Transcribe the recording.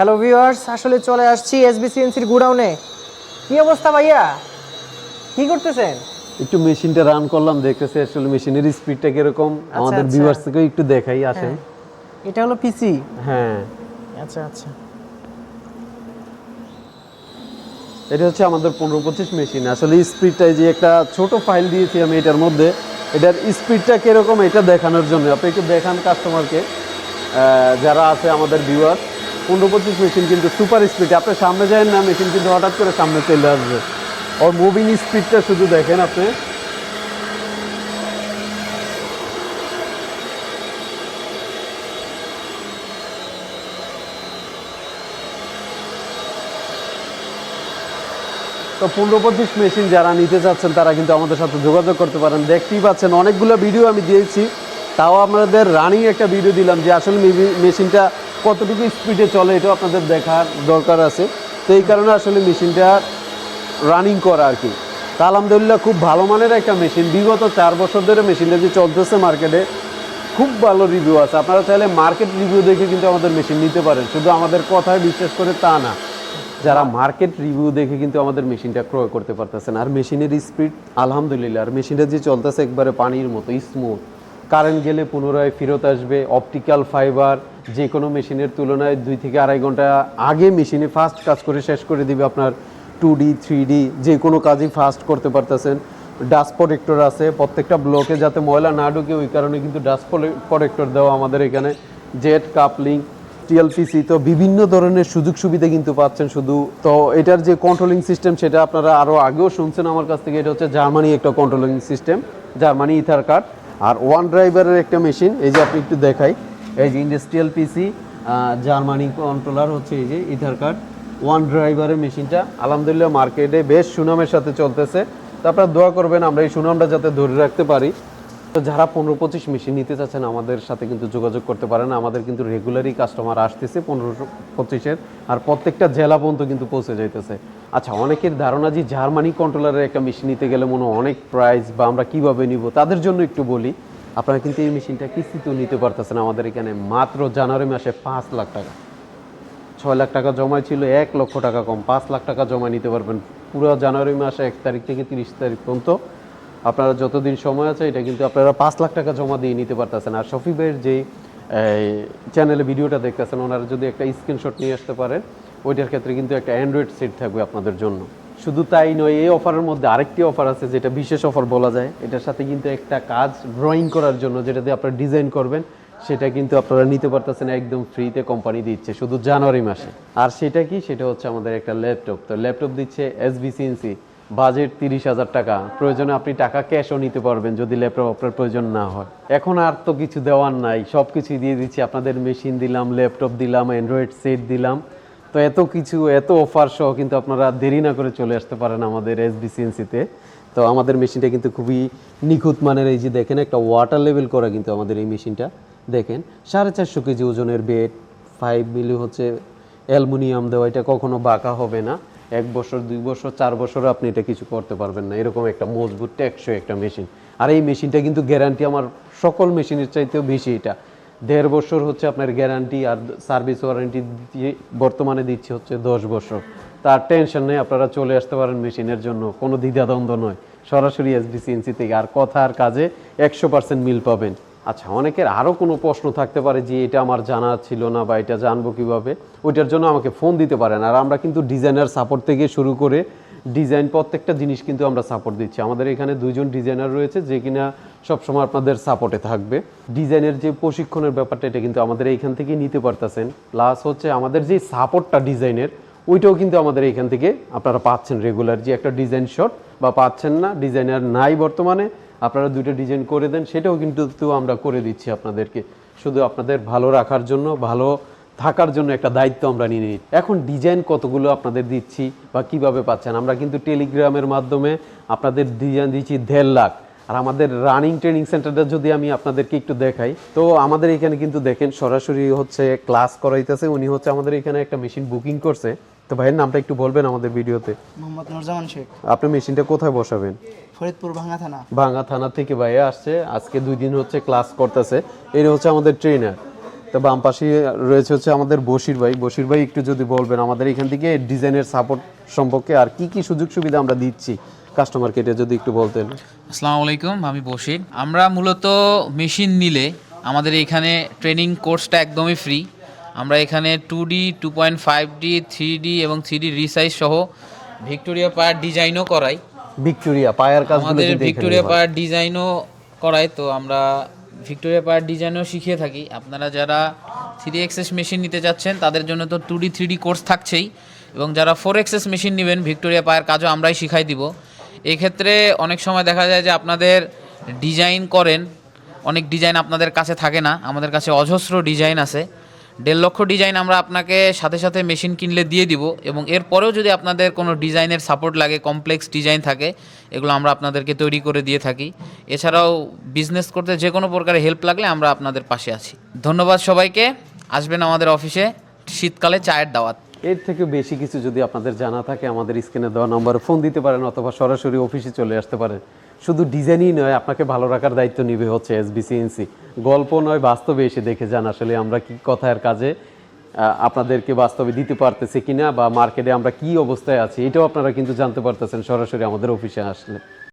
Hello viewers আসলে চলে আসছি এসবিসিএনসির গুডাউনে। কি অবস্থা ভাইয়া? কি করতেছেন? একটু মেশিনটা রান করলাম দেখতেছি আসলে মেশিনের স্পিডটা কীরকম। আমাদের আচ্ছা। ভিউয়ার্স থেকেও একটু দেখাই আসেন। এটা হলো পিসি হ্যাঁ। আচ্ছা আচ্ছা। এটা হচ্ছে আমাদের পনেরো পঁচিশ মেশিন আসলে স্পিডটা যে একটা ছোট ফাইল দিয়েছি আমি এটার মধ্যে এটার স্পিডটা কীরকম এটা দেখানোর জন্য। আপনি একটু দেখান কাস্টমারকে যারা আছে আমাদের ভিউয়ার পনেরো পঁচিশ মেশিন কিন্তু সুপার স্পিড আপনি সামনে যায় না মেশিন কিন্তু হঠাৎ করে সামনে চলে আসবে। ওর মুভিং স্পিডটা শুধু দেখেন আপনি। তো পনেরো পঁচিশ মেশিন যারা নিতে চাচ্ছেন, তারা কিন্তু আমাদের সাথে যোগাযোগ করতে পারেন। দেখতেই পাচ্ছেন, অনেকগুলো ভিডিও আমি দিয়েছি। তাও আপনাদের রানিং একটা ভিডিও দিলাম যে আসলে মেশিনটা কতটুকু স্পিডে চলে এটাও আপনাদের দেখার দরকার আছে। তো এই কারণে আসলে মেশিনটা রানিং করা আর কি। তা আলহামদুলিল্লাহ খুব ভালো মানের একটা মেশিন বিগত চার বছর ধরে মেশিনটা যে চলতেছে মার্কেটে খুব ভালো রিভিউ আছে। আপনারা চাইলে মার্কেট রিভিউ দেখে কিন্তু আমাদের মেশিন নিতে পারেন। শুধু আমাদের কথায় বিশ্বাস করে তা না। যারা মার্কেট রিভিউ দেখে কিন্তু আমাদের মেশিনটা ক্রয় করতে পারতেছেন। আর মেশিনের স্পিড আলহামদুলিল্লাহ। আর মেশিনটা যে চলতেছে একবারে পানির মতো স্মুথ কারেন্ট গেলে পুনরায় ফেরত আসবে অপটিক্যাল ফাইবার যে কোনো মেশিনের তুলনায় দুই থেকে আড়াই ঘণ্টা আগে মেশিনে ফাস্ট কাজ করে শেষ করে দিবে আপনার টু ডি থ্রি ডি যে কোনো কাজই ফাস্ট করতে পারতেছেন। ডাস্ট প্রোটেক্টর আছে, প্রত্যেকটা ব্লকে যাতে ময়লা না ঢুকে, ওই কারণে কিন্তু ডাস্ট প্রোটেক্টর দেওয়া আমাদের এখানে। জেট কাপলিং টিএলপিসি তো বিভিন্ন ধরনের সুযোগ সুবিধা কিন্তু পাচ্ছেন শুধু। তো এটার যে কন্ট্রোলিং সিস্টেম সেটা আপনারা আরও আগেও শুনছেন আমার কাছ থেকে, এটা হচ্ছে জার্মানি একটা controlling system Germany ether card আর ওয়ান ড্রাইভারের একটা মেশিন এই যে আপনি একটু দেখাই। এই যে ইন্ডাস্ট্রিয়াল পিসি জার্মানি কন্ট্রোলার হচ্ছে এই যে ইথার কার্ড ওয়ান ড্রাইভারের মেশিনটা আলহামদুলিল্লাহ মার্কেটে বেশ সুনামের সাথে চলতেছে। তো আপনারা দোয়া করবেন, আমরা এই সুনামটা যাতে ধরে রাখতে পারি। তো যারা পনেরো পঁচিশ মেশিন নিতে চাচ্ছেন, আমাদের সাথে কিন্তু যোগাযোগ করতে পারেন। আমাদের কিন্তু রেগুলারই কাস্টমার আসতেছে পনেরো পঁচিশের আর প্রত্যেকটা জেলা পর্যন্ত কিন্তু পৌঁছে যাইতেছে। আচ্ছা অনেকের ধারণা যে জার্মানি কন্ট্রোলারের একটা মেশিন নিতে গেলে মনে অনেক প্রাইস বা আমরা কীভাবে নিব, তাদের জন্য একটু বলি। আপনারা কিন্তু এই মেশিনটা কিস্তিতেও নিতে পারতেছেন আমাদের এখানে। মাত্র জানুয়ারি মাসে পাঁচ লাখ টাকা। ছয় লাখ টাকা জমা ছিল, এক লক্ষ টাকা কম। পাঁচ লাখ টাকা জমা নিতে পারবেন পুরো জানুয়ারি মাসে এক তারিখ থেকে তিরিশ তারিখ পর্যন্ত। আপনারা যতদিন সময় আছে, এটা কিন্তু আপনারা পাঁচ লাখ টাকা জমা দিয়ে নিতে পারতেছেন। আর শফি ভাইয়ের যে চ্যানেলে ভিডিওটা দেখতেছেন, ওনারা যদি একটা স্ক্রিনশট নিয়ে আসতে পারেন, ওইটার ক্ষেত্রে কিন্তু একটা অ্যান্ড্রয়েড সেট থাকবে আপনাদের জন্য। শুধু তাই নয়, এই অফারের মধ্যে আরেকটি অফার আছে যেটা বিশেষ অফার বলা যায়। এটার সাথে কিন্তু একটা কাজ ড্রয়িং করার জন্য যেটা দিয়ে আপনারা ডিজাইন করবেন, সেটা কিন্তু আপনারা নিতে পারতেছেন একদম ফ্রিতে কোম্পানি দিচ্ছে শুধু জানুয়ারি মাসে। আর সেটা কি? সেটা হচ্ছে আমাদের একটা ল্যাপটপ তো ল্যাপটপ দিচ্ছে এসবিসিএনসি বাজেট তিরিশ হাজার টাকা। প্রয়োজনে আপনি টাকা ক্যাশও নিতে পারবেন যদি ল্যাপটপ আপনার প্রয়োজন না হয়। এখন আর তো কিছু দেওয়ার নাই সব কিছুই দিয়ে দিচ্ছি। আপনাদের মেশিন দিলাম ল্যাপটপ দিলাম অ্যান্ড্রয়েড সেট দিলাম। তো এত কিছু, এত অফার সহ কিন্তু আপনারা দেরি না করে চলে আসতে পারেন আমাদের এসবিসিএনসিতে তো। আমাদের মেশিনটা কিন্তু খুবই নিখুঁত মানের, এই যে দেখেন একটা ওয়াটার লেভেল করা কিন্তু আমাদের এই মেশিনটা দেখেন, সাড়ে চারশো কেজি ওজনের বেড ফাইভ মিলি হচ্ছে অ্যালুমিনিয়াম দেওয়া, এটা কখনো বাঁকা হবে না। এক বছর, দুই বছর, চার বছর আপনি এটা কিছু করতে পারবেন না। এরকম একটা মজবুত, টেকসই একটা মেশিন আর এই মেশিনটা কিন্তু গ্যারান্টি আমার সকল মেশিনের চাইতেও বেশি এটা। দেড় বছর হচ্ছে আপনার গ্যারান্টি আর সার্ভিস ওয়ারেন্টি দিয়ে বর্তমানে দিচ্ছি হচ্ছে দশ বছর। তার টেনশন নেই, আপনারা চলে আসতে পারেন মেশিনের জন্য, কোনো দ্বিধাদ্বন্দ্ব নয়। সরাসরি এসবিসিএনসি থেকে আর কথা আর কাজে একশো পার্সেন্ট মিল পাবেন। আচ্ছা অনেকের আরও কোনো প্রশ্ন থাকতে পারে যে এটা আমার জানা ছিল না বা এটা জানব কীভাবে? ওইটার জন্য আমাকে ফোন দিতে পারেন। আর আমরা কিন্তু ডিজাইনার সাপোর্ট থেকে শুরু করে ডিজাইন, প্রত্যেকটা জিনিস কিন্তু আমরা সাপোর্ট দিচ্ছি। আমাদের এখানে দুইজন ডিজাইনার রয়েছে যে কিনা সবসময় আপনাদের সাপোর্টে থাকবে। ডিজাইনের যে প্রশিক্ষণের ব্যাপারটা, এটা কিন্তু আমাদের এইখান থেকে নিতে পারতেছেন। প্লাস হচ্ছে আমাদের যে সাপোর্টটা ডিজাইনের, ওইটাও কিন্তু আমাদের এখান থেকে আপনারা পাচ্ছেন রেগুলার যে একটা ডিজাইন শট বা পাচ্ছেন না ডিজাইনার নাই বর্তমানে, আপনারা দুটো ডিজাইন করে দেন, সেটাও কিন্তু আমরা করে দিচ্ছি আপনাদেরকে। শুধু আপনাদের ভালো রাখার জন্য, ভালো থাকার জন্য একটা দায়িত্ব আমরা নিয়ে নিই। এখন ডিজাইন কতগুলো আপনাদের দিচ্ছি বা কীভাবে পাচ্ছেন? আমরা কিন্তু টেলিগ্রামের মাধ্যমে আপনাদের ডিজাইন দিচ্ছি দেড় লাখ। আর আমাদের রানিং ট্রেনিং সেন্টারটা যদি আমি আপনাদেরকে একটু দেখাই তো আমাদের এখানে কিন্তু দেখেন সরাসরি হচ্ছে ক্লাস করাইতেছে। উনি হচ্ছে আমাদের এখানে একটা মেশিন বুকিং করছে। তো ভাইয়ের নামটা একটু বলবেন আমাদের ভিডিওতে। মোহাম্মদ নুরজামান শেখ। আপনি মেশিনটা কোথায় বসাবেন? ফরিদপুর ভাঙ্গা থানা। ভাঙ্গা থানা থেকে ভাইয়া আসছে। আজকে দুই দিন হচ্ছে ক্লাস করতেছে। এটা হচ্ছে আমাদের ট্রেনার তো বাম পাশে রয়েছে হচ্ছে আমাদের বশির ভাই। বশির ভাই একটু যদি বলবেন আমাদের এখান থেকে ডিজাইনের সাপোর্ট সম্পর্কে আর কি কি সুযোগ সুবিধা আমরা দিচ্ছি কাস্টমার কেটে যদি একটু বলতেন। আসসালামু আলাইকুম আমি বশির। আমরা মূলত মেশিন নিলে আমাদের এখানে ট্রেনিং কোর্সটা একদমই ফ্রি আমরা এখানে two D two point five D three D এবং থ্রি ডি রিসাইজ সহ ভিক্টোরিয়া পায়ার ডিজাইনও করাই। ভিক্টোরিয়া পায়ার কাজ আমাদের ভিক্টোরিয়া। পায়ার ডিজাইনও করাই তো আমরা ভিক্টোরিয়া পায়ার ডিজাইনও শিখিয়ে থাকি। আপনারা যারা থ্রি এক্সেস মেশিন নিতে চাচ্ছেন তাদের জন্য তো two D three D course থাকছেই। এবং যারা ফোর এক্সেস মেশিন নেবেন, ভিক্টোরিয়া পায়ার কাজও আমরাই শিখাই দিব। এক্ষেত্রে অনেক সময় দেখা যায় যে আপনাদের ডিজাইন করেন, অনেক ডিজাইন আপনাদের কাছে থাকে না। আমাদের কাছে অজস্র ডিজাইন আছে। দেড় লক্ষ ডিজাইন আমরা আপনাকে সাথে সাথে মেশিন কিনলে দিয়ে দিব এবং এরপরেও যদি আপনাদের কোনো ডিজাইনের সাপোর্ট লাগে, কমপ্লেক্স ডিজাইন থাকে, এগুলো আমরা আপনাদেরকে তৈরি করে দিয়ে থাকি। এছাড়াও বিজনেস করতে যে কোনো প্রকারের হেল্প লাগলে আমরা আপনাদের পাশে আছি। ধন্যবাদ সবাইকে। আসবেন আমাদের অফিসে, শীতকালে চায়ের দাওয়াত। এর থেকে বেশি কিছু যদি আপনাদের জানা থাকে, আমাদের স্ক্রিনে দেওয়া নম্বরে ফোন দিতে পারেন অথবা সরাসরি অফিসে চলে আসতে পারেন। শুধু ডিজাইনই নয়, আপনাকে ভালো রাখার দায়িত্ব নিবে হচ্ছে এসবিসিএনসি গল্প নয়, বাস্তবে এসে দেখে যান আসলে আমরা কি কথার কাজে আপনাদেরকে বাস্তবে দিতে পারতেছি কিনা বা মার্কেটে আমরা কি অবস্থায় আছি, এটাও আপনারা কিন্তু জানতে পারতেছেন সরাসরি আমাদের অফিসে আসলে।